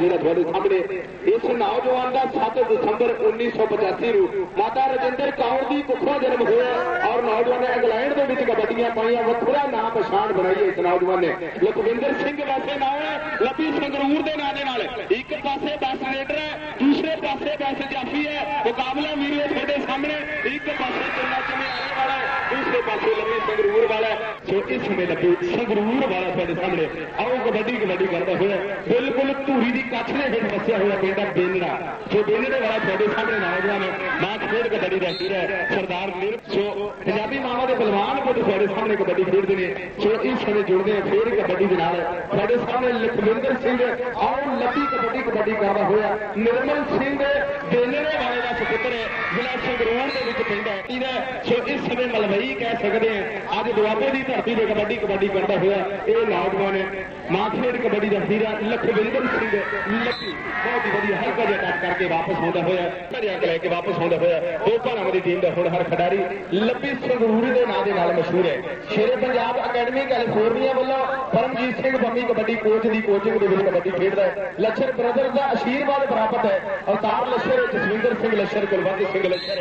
ਜਿਹੜਾ ਤੁਹਾਡੇ ਸਾਹਮਣੇ। ਇਸ ਨੌਜਵਾਨ ਦਾ 7 ਦਸੰਬਰ 1985 ਨੂੰ ਮਾਤਾ ਰਜਿੰਦਰ ਕੌਰ ਦੀ ਕੁੱਖੋਂ ਜਨਮ ਹੋਇਆ ਔਰ ਨੌਜਵਾਨ ਨੇ ਇੰਗਲੈਂਡ ਦੇ ਵਿੱਚ ਕਬੱਡੀਆਂ ਪਾਈਆਂ, ਵੱਖਰਾ ਨਾਂ ਪਛਾਣ ਬਣਾਈ ਇਸ ਨੌਜਵਾਨ ਨੇ। ਲਖਵਿੰਦਰ ਸਿੰਘ ਵਾਸੇ ਨਾਮ ਹੈ ਲੱਭੀ ਸੰਗਰੂਰ ਦੇ ਨਾਂ ਦੇ ਨਾਲ। ਇੱਕ ਪਾਸੇ ਬੱਸ ਰੇਡਰ ਹੈ, ਦੂਸਰੇ ਪਾਸੇ ਬੱਸ ਜਾਫੀ ਹੈ। ਮੁਕਾਬਲਾ ਵੀਰੋ ਤੁਹਾਡੇ ਸਾਹਮਣੇ। ਇੱਕ ਪਾਸੇ ਚੰਨਾ ਚਮਿਆਰੇ ਵਾਲਾ ਹੈ, ਪਾਸੇ ਲੱਭੀ ਸੰਗਰੂਰ ਵਾਲਾ ਹੈ। ਸਮੇਂ ਲੱਭੀ ਸੰਗਰੂਰ ਵਾਲਾ ਤੁਹਾਡੇ ਸਾਹਮਣੇ। ਆਓ ਕਬੱਡੀ ਕਬੱਡੀ ਕਰਦਾ ਹੋਇਆ ਬਿਲਕੁਲ ਧੂਰੀ ਦੀ ਕੱਛ ਦੇ ਹੇਠ ਵਸਿਆ ਹੋਇਆ ਪਿੰਡ ਹੈ ਬੇਨੜਾ ਸੋ ਵਾਲਾ ਤੁਹਾਡੇ ਸਾਹਮਣੇ ਨੌਜਵਾਨ ਮੈਚ ਖੇਡ ਕਬੱਡੀ ਦਾ ਹੀਰ ਹੈ ਸਰਦਾਰ ਨਿਰ ਸੋ ਪੰਜਾਬੀ ਮਾਵਾਂ ਦੇ ਬਲਵਾਨ ਪੁੱਤ ਤੁਹਾਡੇ ਸਾਹਮਣੇ ਕਬੱਡੀ ਖੇਡਦੇ ਨੇ। ਸੋ ਇਸ ਸਮੇਂ ਜੁੜਦੇ ਆ ਫੇਰ ਕਬੱਡੀ ਦੇ ਨਾਲ। ਤੁਹਾਡੇ ਸਾਹਮਣੇ ਲਖਵਿੰਦਰ ਸਿੰਘ ਆਓ ਲੱਭੀ ਕਬੱਡੀ ਕਬੱਡੀ ਕਰਦਾ ਹੋਇਆ। ਨਿਰਮਲ ਸਿੰਘ ਬੇਨੜੇ ਵਾਲੇ ਦਾ ਸੁਪੁੱਤਰ ਹੈ ਜ਼ਿਲ੍ਹਾ ਸੰਗਰੂਰ ਦੇ ਵਿੱਚ ਪਿੰਡ ਹੈ। ਇਹਦਾ ਸੋ ਇਸ ਸਮੇਂ ਮਲਵਈ ਕਹਿ ਸਕਦੇ ਆ ਅੱਜ ਦੁਆਬੇ ਦੀ ਧਰਤੀ ਤੇ ਕਬੱਡੀ ਕਬੱਡੀ ਕਰਦਾ ਹੋਇਆ ਇਹ ਨੌਜਵਾਨ ਹੈ। ਮਾਖੇੜ ਕਬੱਡੀ ਦਾ ਹੀਰਾ ਲਖਵਿੰਦਰ ਸਿੰਘ ਲੱਕੀ। ਬਹੁਤ ਹੀ ਵਧੀਆ ਹਲਕਾ ਜਿਹਾ ਟੱਚ ਕਰਕੇ ਵਾਪਸ ਆਉਂਦਾ ਹੋਇਆ। ਭਰਿਆ ਲੈ ਕੇ ਵਾਪਸ ਆਉਂਦਾ ਹੋਇਆ। ਦੋ ਭਾਰਾਂ ਦੀ ਟੀਮ ਦਾ ਹੁਣ ਹਰ ਖਿਡਾਰੀ ਲੱਭੀ ਸੰਗਰੂਰ ਦੇ ਨਾਂ ਦੇ ਨਾਲ ਮਸ਼ਹੂਰ ਹੈ। ਸ਼ੇਰੇ ਪੰਜਾਬ ਅਕੈਡਮੀ ਕੈਲੀਫੋਰਨੀਆ ਵੱਲੋਂ ਪਰਮਜੀਤ ਸਿੰਘ ਬੰਮੀ ਕਬੱਡੀ ਕੋਚ ਦੀ ਕੋਚਿੰਗ ਦੇ ਵਿੱਚ ਕਬੱਡੀ ਖੇਡਦਾ ਹੈ। ਲੱਛਰ ਬ੍ਰਦਰ ਦਾ ਆਸ਼ੀਰਵਾਦ ਪ੍ਰਾਪਤ ਹੈ। ਅਵਤਾਰ ਲੱਛਰ ਜਸਵਿੰਦਰ ਸਿੰਘ ਲੱਛਰ, ਕੁਲਵੰਤ ਸਿੰਘ ਲੱਛਰ